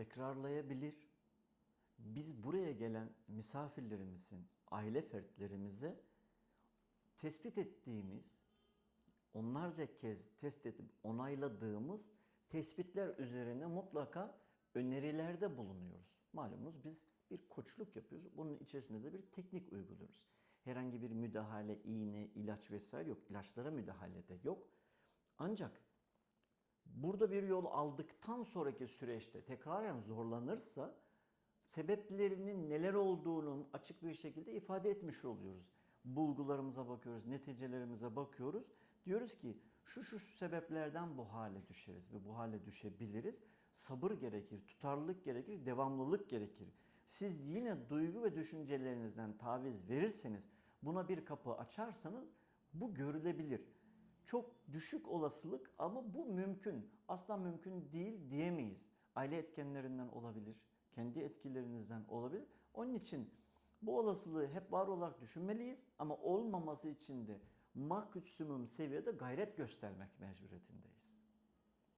tekrarlayabilir. Biz buraya gelen misafirlerimizin, aile fertlerimize tespit ettiğimiz, onlarca kez test edip onayladığımız tespitler üzerine mutlaka önerilerde bulunuyoruz. Malumunuz biz bir koçluk yapıyoruz. Bunun içerisinde de bir teknik uyguluyoruz. Herhangi bir müdahale, iğne, ilaç vesaire yok. İlaçlara müdahale de yok. Ancak burada bir yol aldıktan sonraki süreçte tekraren zorlanırsa sebeplerinin neler olduğunu açık bir şekilde ifade etmiş oluyoruz. Bulgularımıza bakıyoruz, neticelerimize bakıyoruz. Diyoruz ki şu şu sebeplerden bu hale düşeriz ve bu hale düşebiliriz. Sabır gerekir, tutarlılık gerekir, devamlılık gerekir. Siz yine duygu ve düşüncelerinizden taviz verirseniz, buna bir kapı açarsanız bu görülebilir. Çok düşük olasılık ama bu mümkün. Asla mümkün değil diyemeyiz. Aile etkenlerinden olabilir, kendi etkilerinizden olabilir. Onun için bu olasılığı hep var olarak düşünmeliyiz ama olmaması için de maksimum seviyede gayret göstermek mecburiyetindeyiz.